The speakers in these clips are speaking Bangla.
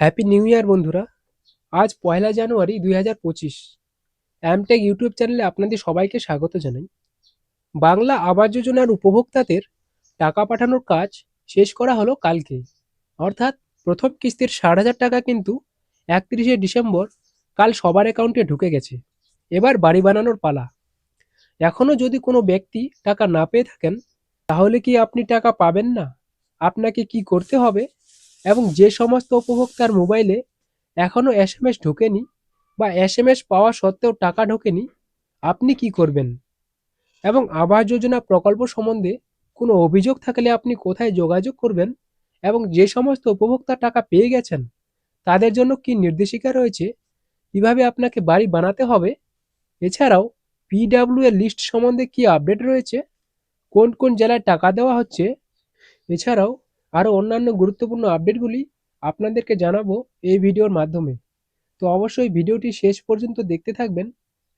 হ্যাপি নিউ ইয়ার বন্ধুরা। আজ পয়লা জানুয়ারি দুই হাজার পঁচিশ। অ্যামটেক ইউটিউব চ্যানেলে আপনাদের সবাইকে স্বাগত জানাই। বাংলা আবাস যোজনার উপভোক্তাদের টাকা পাঠানোর কাজ শেষ করা হলো কালকে। অর্থাৎ প্রথম কিস্তির ষাট হাজার টাকা কিন্তু একত্রিশে ডিসেম্বর কাল সবার অ্যাকাউন্টে ঢুকে গেছে। এবার বাড়ি বানানোর পালা। এখনও যদি কোনো ব্যক্তি টাকা না পেয়ে থাকেন, তাহলে কি আপনি টাকা পাবেন না? আপনাকে কি করতে হবে? এবং যে সমস্ত উপভোক্তার মোবাইলে এখনও এস এম এস ঢোকেনি বা এস এম এস পাওয়া সত্ত্বেও টাকা ঢোকেনি, আপনি কি করবেন? এবং আবাস যোজনা প্রকল্প সম্বন্ধে কোনো অভিযোগ থাকলে আপনি কোথায় যোগাযোগ করবেন এবং যে সমস্ত উপভোক্তা টাকা পেয়ে গেছেন, তাদের জন্য কি নির্দেশিকা রয়েছে? কীভাবে আপনাকে বাড়ি বানাতে হবে? এছাড়াও পিডাব্লিউ এর লিস্ট সম্বন্ধে কি আপডেট রয়েছে? কোন কোন জেলায় টাকা দেওয়া হচ্ছে? এছাড়াও আরও অন্যান্য গুরুত্বপূর্ণ আপডেটগুলি আপনাদেরকে জানাব এই ভিডিওর মাধ্যমে। তো অবশ্যই ভিডিওটি শেষ পর্যন্ত দেখতে থাকবেন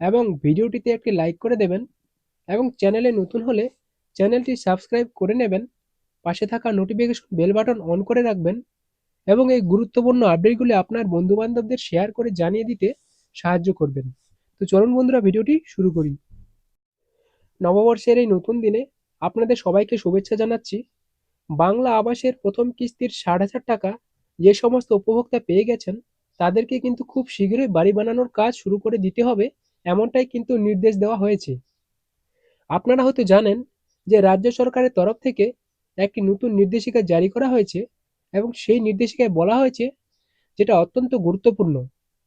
এবং ভিডিওটিতে একটি লাইক করে দেবেন এবং চ্যানেলে নতুন হলে চ্যানেলটি সাবস্ক্রাইব করে নেবেন, পাশে থাকা নোটিফিকেশন বেল বাটন অন করে রাখবেন এবং এই গুরুত্বপূর্ণ আপডেটগুলি আপনার বন্ধুবান্ধবদের শেয়ার করে জানিয়ে দিতে সাহায্য করবেন। তো চলুন বন্ধুরা, ভিডিওটি শুরু করি। নববর্ষের এই নতুন দিনে আপনাদের সবাইকে শুভেচ্ছা জানাচ্ছি। বাংলা আবাসের প্রথম কিস্তির ষাট হাজার টাকা যে সমস্ত উপভোক্তা পেয়ে গেছেন, তাদেরকে কিন্তু খুব শীঘ্রই বাড়ি বানানোর কাজ শুরু করে দিতে হবে, এমনটাই কিন্তু নির্দেশ দেওয়া হয়েছে। আপনারা হয়তো জানেন যে রাজ্য সরকারের তরফ থেকে একটি নতুন নির্দেশিকা জারি করা হয়েছে এবং সেই নির্দেশিকায় বলা হয়েছে যেটা অত্যন্ত গুরুত্বপূর্ণ।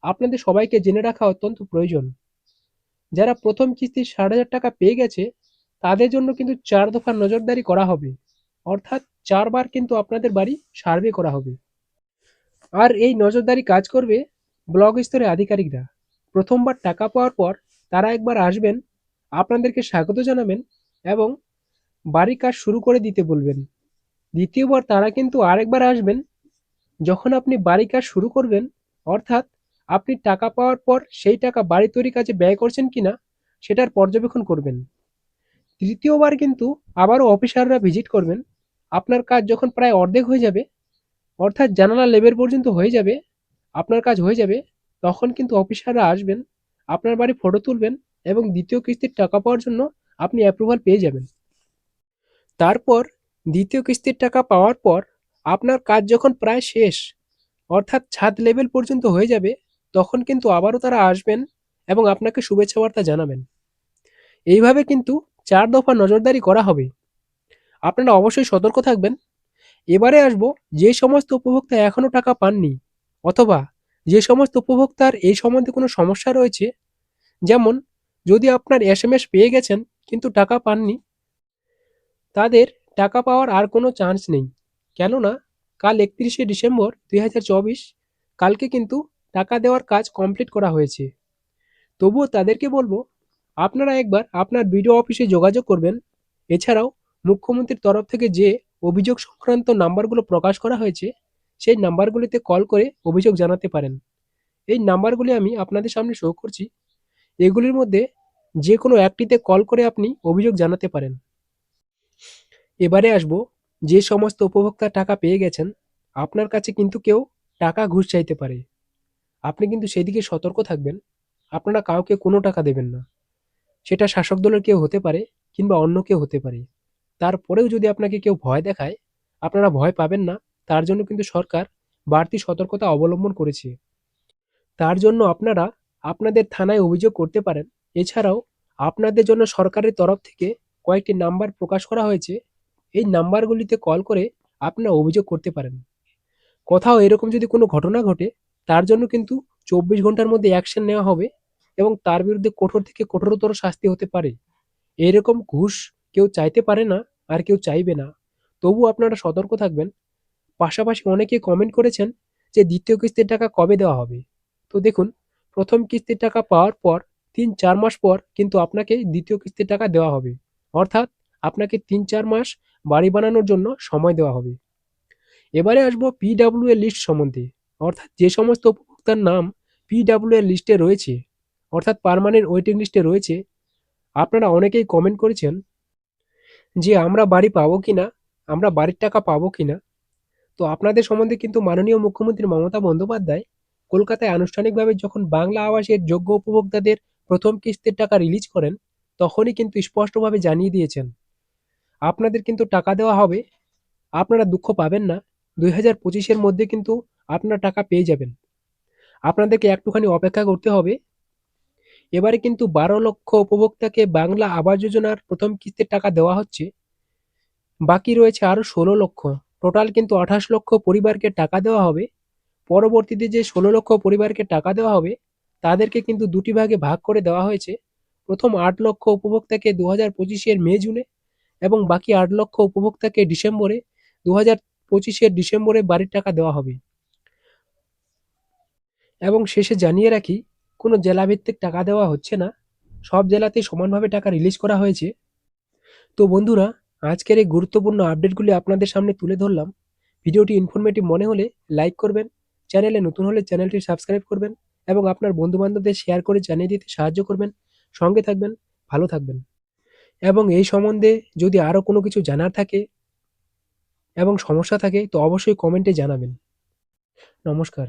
আপনাদের সবাইকে জেনে রাখা অত্যন্ত প্রয়োজন। যারা প্রথম কিস্তির ষাট হাজার টাকা পেয়ে গেছে, তাদের জন্য কিন্তু চার দফা নজরদারি করা হবে। অর্থাৎ চারবার কিন্তু আপনাদের বাড়ি সার্ভে করা হবে। আর এই নজরদারি কাজ করবে ব্লক স্তরের আধিকারিকরা। প্রথমবার টাকা পাওয়ার পর তারা একবার আসবেন, আপনাদেরকে স্বাগত জানাবেন এবং বাড়ি কাজ শুরু করে দিতে বলবেন। দ্বিতীয়বার তারা কিন্তু আরেকবার আসবেন, যখন আপনি বাড়ি কাজ শুরু করবেন, অর্থাৎ আপনি টাকা পাওয়ার পর সেই টাকা বাড়ি তৈরি কাজে ব্যয় করছেন কিনা সেটার পর্যবেক্ষণ করবেন। তৃতীয়বার কিন্তু আবারও অফিসাররা ভিজিট করবেন আপনার কাজ যখন প্রায় অর্ধেক হয়ে যাবে, অর্থাৎ জানালা লেভেল পর্যন্ত হয়ে যাবে, আপনার কাজ হয়ে যাবে, তখন কিন্তু অফিসাররা আসবেন, আপনার বাড়ি ফটো তুলবেন এবং দ্বিতীয় কিস্তির টাকা পাওয়ার জন্য আপনি অ্যাপ্রুভাল পেয়ে যাবেন। তারপর দ্বিতীয় কিস্তির টাকা পাওয়ার পর আপনার কাজ যখন প্রায় শেষ, অর্থাৎ ছাদ লেভেল পর্যন্ত হয়ে যাবে, তখন কিন্তু আবারও তারা আসবেন এবং আপনাকে শুভেচ্ছা বার্তা জানাবেন। এইভাবে কিন্তু চার দফা নজরদারি করা হবে। আপনারা অবশ্যই সতর্ক থাকবেন। এবারে আসব যে সমস্ত উপভোক্তা এখনও টাকা পাননি অথবা যে সমস্ত উপভোক্তার এই সম্বন্ধে কোনো সমস্যা রয়েছে, যেমন যদি আপনার এস পেয়ে গেছেন কিন্তু টাকা পাননি, তাদের টাকা পাওয়ার আর কোনো চান্স নেই। কেননা কাল একত্রিশে ডিসেম্বর দুই হাজার চব্বিশ, কালকে কিন্তু টাকা দেওয়ার কাজ কমপ্লিট করা হয়েছে। তবুও তাদেরকে বলব, আপনারা একবার আপনার বিডিও অফিসে যোগাযোগ করবেন। এছাড়াও মুখ্যমন্ত্রীর তরফ থেকে যে অভিযোগ সংক্রান্ত নাম্বারগুলো প্রকাশ করা হয়েছে, সেই নাম্বারগুলিতে কল করে অভিযোগ জানাতে পারেন। এই নাম্বারগুলি আমি আপনাদের সামনে শো করছি। এগুলির মধ্যে যে কোনো একটিতে কল করে আপনি অভিযোগ জানাতে পারেন। এবারে আসব, যে সমস্ত উপভোক্তা টাকা পেয়ে গেছেন, আপনার কাছে কিন্তু কেউ টাকা ঘুষ চাইতে পারে। আপনি কিন্তু সেদিকে সতর্ক থাকবেন, আপনারা কাউকে কোনো টাকা দেবেন না। সেটা শাসক দলের কেউ হতে পারে কিংবা অন্য কেউ হতে পারে। তারপরেও যদি আপনাকে কেউ ভয় দেখায়, আপনারা ভয় পাবেন না। তার জন্য কিন্তু সরকার বাড়তি সতর্কতা অবলম্বন করেছে। তার জন্য আপনারা আপনাদের থানায় অভিযোগ করতে পারেন। এছাড়াও আপনাদের জন্য সরকারের তরফ থেকে কয়েকটি নাম্বার প্রকাশ করা হয়েছে। এই নাম্বারগুলিতে কল করে আপনারা অভিযোগ করতে পারেন। কোথাও এরকম যদি কোনো ঘটনা ঘটে, তার জন্য কিন্তু চব্বিশ ঘণ্টার মধ্যে অ্যাকশন নেওয়া হবে এবং তার বিরুদ্ধে কঠোর থেকে কঠোরতর শাস্তি হতে পারে। এরকম ঘুষ কেউ চাইতে পারে না আর কেউ চাইবে না। তবু আপনারা সতর্ক থাকবেন। পাশাপাশি অনেকে কমেন্ট করেছেন যে দ্বিতীয় কিস্তির টাকা কবে দেওয়া হবে? তো দেখুন, প্রথম কিস্তির টাকা পাওয়ার পর তিন চার মাস পর কিন্তু আপনাকে দ্বিতীয় কিস্তির টাকা দেওয়া হবে। অর্থাৎ আপনাকে তিন চার মাস বাড়ি বানানোর জন্য সময় দেওয়া হবে। এবারে আসব পিডাব্লিউ এর লিস্ট সম্বন্ধে। অর্থাৎ যে সমস্ত উপভোক্তার নাম পিডাব্লিউ এর লিস্টে রয়েছে, অর্থাৎ পারমানেন্ট ওয়েটিং লিস্টে রয়েছে, আপনারা অনেকেই কমেন্ট করেছেন যে আমরা বাড়ি পাবো কি না আমরা বাড়ির টাকা পাবো কি না তো আপনাদের সম্বন্ধে কিন্তু মাননীয় মুখ্যমন্ত্রী মমতা বন্দ্যোপাধ্যায় কলকাতায় আনুষ্ঠানিকভাবে যখন বাংলা আবাসের যোগ্য উপভোক্তাদের প্রথম কিস্তির টাকা রিলিজ করেন, তখনই কিন্তু স্পষ্টভাবে জানিয়ে দিয়েছেন। আপনাদের কিন্তু টাকা দেওয়া হবে, আপনারা দুঃখ পাবেন না, দুই হাজার পঁচিশের মধ্যে কিন্তু আপনারা টাকা পেয়ে যাবেন। আপনাদেরকে একটুখানি অপেক্ষা করতে হবে এবারে কিন্তু বারো লক্ষ উপভোক্তাকে বাংলা আবাস যোজনার প্রথম কিস্তির টাকা দেওয়া হচ্ছে। বাকি রয়েছে আরও ষোলো লক্ষ। টোটাল কিন্তু আঠাশ লক্ষ পরিবারকে টাকা দেওয়া হবে। পরবর্তীতে যে ষোলো লক্ষ পরিবারকে টাকা দেওয়া হবে, তাদেরকে কিন্তু দুটি ভাগে ভাগ করে দেওয়া হয়েছে। প্রথম আট লক্ষ উপভোক্তাকে দু হাজার পঁচিশের মে, জুনে এবং বাকি আট লক্ষ উপভোক্তাকে ডিসেম্বরে দু হাজার পঁচিশের ডিসেম্বরে বাড়ির টাকা দেওয়া হবে। এবং শেষে জানিয়ে রাখি কোনো জেলাভিত্তিক টাকা দেওয়া হচ্ছে না। সব জেলাতেই সমানভাবে টাকা রিলিজ করা হয়েছে। তো বন্ধুরা, আজকের এই গুরুত্বপূর্ণ আপডেটগুলি আপনাদের সামনে তুলে ধরলাম। ভিডিওটি ইনফরমেটিভ মনে হলে লাইক করবেন চ্যানেলে নতুন হলে চ্যানেলটি সাবস্ক্রাইব করবেন এবং আপনার বন্ধুবান্ধবদের শেয়ার করে জানিয়ে দিতে সাহায্য করবেন। সঙ্গে থাকবেন, ভালো থাকবেন। এবং এই সম্বন্ধে যদি আরও কোনো কিছু জানার থাকে এবং সমস্যা থাকে, তো অবশ্যই কমেন্টে জানাবেন। নমস্কার।